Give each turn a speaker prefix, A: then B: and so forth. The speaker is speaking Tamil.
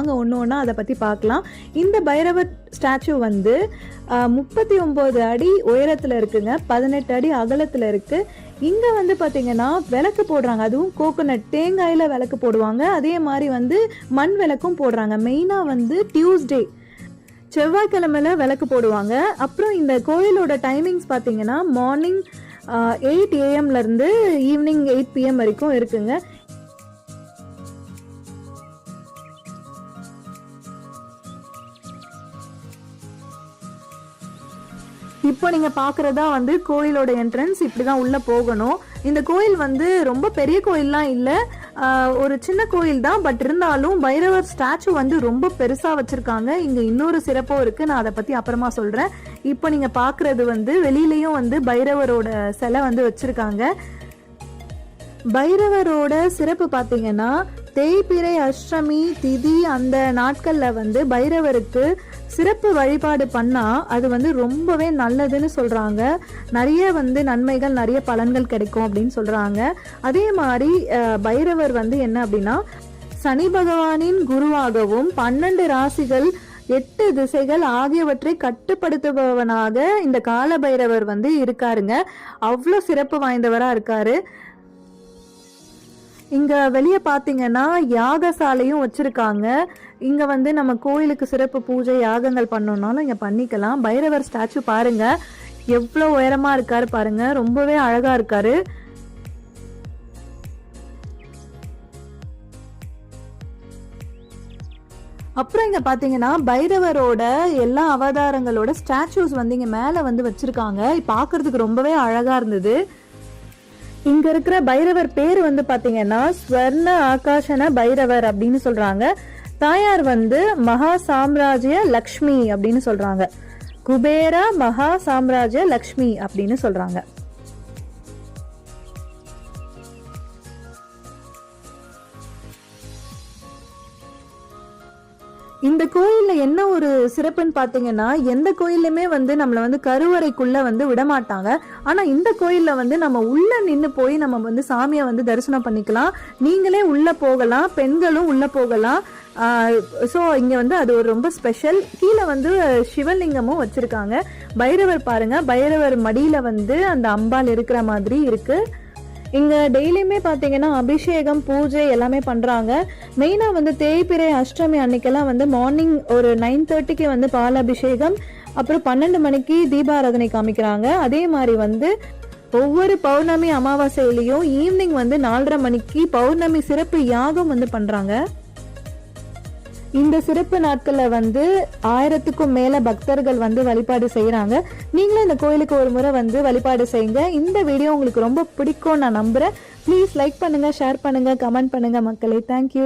A: வாங்க ஒன்று ஒன்றா அதை பற்றி பார்க்கலாம் இந்த பைரவர் ஸ்டாச்சு வந்து முப்பத்தி ஒம்பது அடி உயரத்தில் இருக்குங்க. பதினெட்டு அடி அகலத்தில் இருக்குது இங்கே வந்து பார்த்தீங்கன்னா விளக்கு போடுறாங்க. அதுவும் கோகோனட் தேங்காயில் விளக்கு போடுவாங்க. அதே மாதிரி வந்து மண் விளக்கும் போடுறாங்க. மெயினாக வந்து டியூஸ்டே செவ்வாய்க்கிழமையில் விளக்கு போடுவாங்க. அப்புறம் இந்த கோயிலோட டைமிங்ஸ் பார்த்தீங்கன்னா மார்னிங் எயிட் ஏஎம்லேருந்து ஈவினிங் எயிட் பிஎம் வரைக்கும் இருக்குங்க. இப்போ நீங்கள் பார்க்குறதா வந்து கோயிலோட என்ட்ரன்ஸ் இப்படி தான் உள்ளே போகணும். இந்த கோயில் வந்து ரொம்ப பெரிய கோயில்லாம் இல்லை. ஒரு சின்ன கோயில் தான் பட் இருந்தாலும் பைரவர் ஸ்டாச்சு வந்து ரொம்ப பெருசாக வச்சுருக்காங்க. இங்கே இன்னொரு சிறப்பும் இருக்குது நான் அதை பற்றி அப்புறமா சொல்கிறேன் இப்போ நீங்கள் பார்க்குறது வந்து வெளியிலையும் வந்து பைரவரோட சிலை வந்து வச்சுருக்காங்க. பைரவரோட சிறப்பு பார்த்தீங்கன்னா தேய்பிறை அஷ்டமி திதி அந்த நாட்களில் வந்து பைரவருக்கு சிறப்பு வழிபாடு பண்ணால் அது வந்து ரொம்பவே நல்லதுன்னு சொல்கிறாங்க நிறைய வந்து நன்மைகள் நிறைய பலன்கள் கிடைக்கும் அப்படின்னு சொல்கிறாங்க அதே மாதிரி பைரவர் வந்து என்ன அப்படின்னா சனி பகவானின் குருவாகவும் பன்னெண்டு ராசிகள் எட்டு திசைகள் ஆகியவற்றை கட்டுப்படுத்துபவனாக இந்த கால பைரவர் வந்து இருக்காருங்க. அவ்வளோ சிறப்பு வாய்ந்தவராக இருக்காரு. இங்க வெளியே பார்த்தீங்கன்னா யாகசாலையும் வச்சிருக்காங்க. இங்க வந்து நம்ம கோயிலுக்கு சிறப்பு பூஜை யாகங்கள் பண்ணோம்னாலும் இங்க பண்ணிக்கலாம். பைரவர் ஸ்டாச்சு பாருங்க. எவ்வளோ உயரமா இருக்காரு பாருங்க. ரொம்பவே அழகா இருக்காரு. அப்புறம் இங்க பாத்தீங்கன்னா பைரவரோட எல்லா அவதாரங்களோட ஸ்டாச்சூஸ் வந்து இங்க மேல வந்து வச்சிருக்காங்க. பாக்குறதுக்கு ரொம்பவே அழகா இருந்தது. இங்க இருக்கிற பைரவர் பேர் வந்து பாத்தீங்கன்னா ஸ்வர்ண ஆகாஷன பைரவர் அப்படின்னு சொல்றாங்க. தாயார் வந்து மகா சாம்ராஜ்ய லக்ஷ்மி அப்படின்னு சொல்றாங்க. குபேரா மகா சாம்ராஜ்ய லக்ஷ்மி அப்படின்னு சொல்றாங்க. இந்த கோயில்ல என்ன ஒரு சிறப்புன்னு பாத்தீங்கன்னா எந்த கோயிலுமே வந்து நம்மளை வந்து கருவறைக்குள்ள வந்து விட மாட்டாங்க ஆனா இந்த கோயில்ல வந்து நம்ம உள்ள நின்று போய் நம்ம வந்து சாமியை வந்து தரிசனம் பண்ணிக்கலாம். நீங்களே உள்ள போகலாம் பெண்களும் உள்ள போகலாம். ஸோ இங்கே வந்து அது ஒரு ரொம்ப ஸ்பெஷல் கீழே வந்து சிவலிங்கமும் வச்சுருக்காங்க. பைரவர் பாருங்கள் பைரவர் மடியில் வந்து அந்த அம்பாள் இருக்கிற மாதிரி இருக்குது இங்கே டெய்லியுமே பார்த்தீங்கன்னா அபிஷேகம் பூஜை எல்லாமே பண்ணுறாங்க மெயினாக வந்து தேய்பிறை அஷ்டமி அன்னைக்கெல்லாம் வந்து மார்னிங் ஒரு நைன் தேர்ட்டிக்கு வந்து பால் அபிஷேகம் அப்புறம் பன்னெண்டு மணிக்கு தீபாராதனை காமிக்கிறாங்க. அதே மாதிரி வந்து ஒவ்வொரு பௌர்ணமி அமாவாசையிலையும் ஈவினிங் வந்து நாலரை மணிக்கு பௌர்ணமி சிறப்பு யாகம் வந்து பண்ணுறாங்க இந்த சிறப்பு நாட்கள்ல வந்து ஆயிரத்துக்கும் மேல பக்தர்கள் வந்து வழிபாடு செய்யறாங்க நீங்களும் இந்த கோயிலுக்கு ஒரு முறை வந்து வழிபாடு செய்யுங்க. இந்த வீடியோ உங்களுக்கு ரொம்ப பிடிக்கும் நான் நம்புறேன். ப்ளீஸ் லைக் பண்ணுங்க ஷேர் பண்ணுங்க கமெண்ட் பண்ணுங்க மக்களே. Thank you